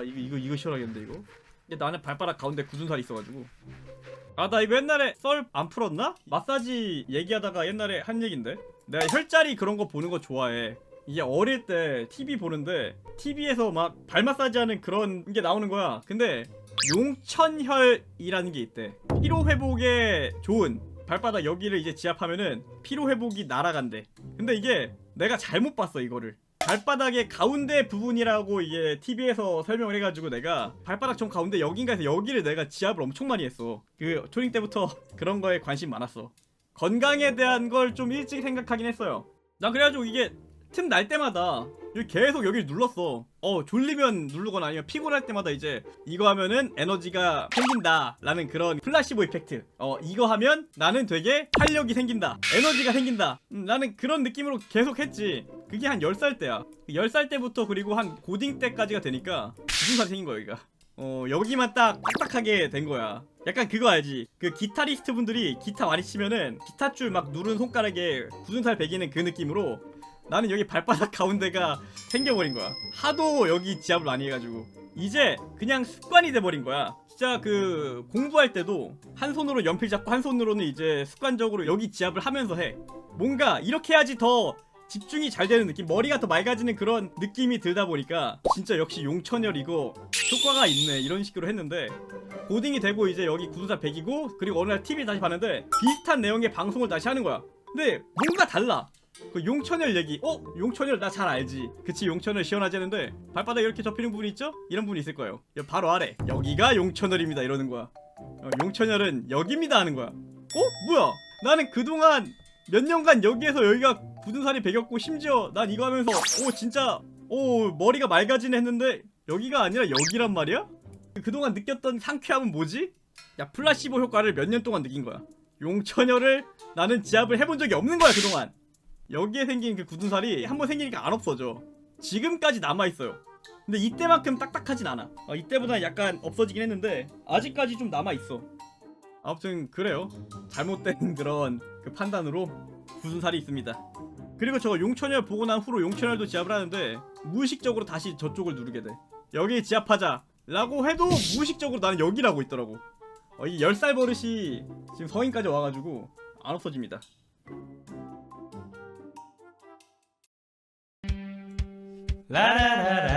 아 이거 이거 이거 시원하겠는데 이거? 근데 나는 발바닥 가운데 굳은 살이 있어가지고. 아 나 이거 옛날에 썰 안 풀었나? 마사지 얘기하다가 옛날에 한 얘긴데? 내가 혈자리 그런 거 보는 거 좋아해. 이게 어릴 때 TV 보는데 TV에서 막 발 마사지 하는 그런 게 나오는 거야. 근데 용천혈이라는 게 있대. 피로 회복에 좋은 발바닥 여기를 이제 지압하면은 피로 회복이 날아간대. 근데 이게 내가 잘못 봤어 이거를 발바닥의 가운데 부분이라고 이게 TV에서 설명을 해가지고 내가 발바닥 좀 가운데 여긴가 해서 여기를 내가 지압을 엄청 많이 했어. 그 초딩 때부터 그런 거에 관심 많았어. 건강에 대한 걸 좀 일찍 생각하긴 했어요. 난 그래가지고 이게 틈 날 때마다 계속 여기를 눌렀어. 어 졸리면 누르거나 아니면 피곤할 때마다 이제 이거 하면은 에너지가 생긴다 라는 그런 플라시보 이펙트. 어 이거 하면 나는 되게 활력이 생긴다. 에너지가 생긴다. 음, 나는 그런 느낌으로 계속 했지 그게 한 10살 때야 10살 때부터 그리고 한 고딩 때까지가 되니까 살이 생긴 거야 여기가 어 여기만 딱 딱딱하게 된 거야 약간 그거 알지 그 기타리스트 분들이 기타 많이 치면은 기타줄 막 누른 손가락에 굳은 살 베기는 그 느낌으로 나는 여기 발바닥 가운데가 생겨버린 거야. 하도 여기 지압을 많이 해가지고 이제 그냥 습관이 돼버린 거야. 진짜 그 공부할 때도 한 손으로 연필 잡고 한 손으로는 이제 습관적으로 여기 지압을 하면서 해. 뭔가 이렇게 해야지 더 집중이 잘 되는 느낌, 머리가 더 맑아지는 그런 느낌이 들다 보니까 진짜 역시 용천열 이거 효과가 있네 이런 식으로 했는데 고딩이 되고 이제 여기 구두사 백이고 그리고 어느 날 TV 다시 봤는데 비슷한 내용의 방송을 다시 하는 거야. 근데 뭔가 달라. 그 용천열 얘기 어? 용천열 나 잘 알지 그치 용천열 시원하지 않은데 발바닥 이렇게 접히는 부분이 있죠? 이런 부분이 있을 거예요 여- 바로 아래 여기가 용천열입니다 이러는 거야 어, 용천열은 여기입니다 하는 거야 어? 뭐야 나는 그동안 몇 년간 여기에서 여기가 굳은 살이 배겼고 심지어 난 이거 하면서 오 진짜 오 머리가 맑아지네 했는데 여기가 아니라 여기란 말이야? 그동안 느꼈던 상쾌함은 뭐지? 야 플라시보 효과를 몇 년 동안 느낀 거야 용천열을 나는 지압을 해본 적이 없는 거야 그동안 여기에 생긴 그 굳은 살이 한 번 생기니까 안 없어져. 지금까지 남아 있어요. 근데 이때만큼 딱딱하진 않아. 어, 이때보다 약간 없어지긴 했는데 아직까지 좀 남아 있어. 아무튼 그래요. 잘못된 그런 그 판단으로 굳은 살이 있습니다. 그리고 저거 용천열 보고 난 후로 용천열도 지압을 하는데 무의식적으로 다시 저쪽을 누르게 돼. 여기 지압하자. 라고 해도 무의식적으로 나는 여기라고 있더라고. 어, 이 10살 버릇이 지금 성인까지 와가지고 안 없어집니다. 라라라라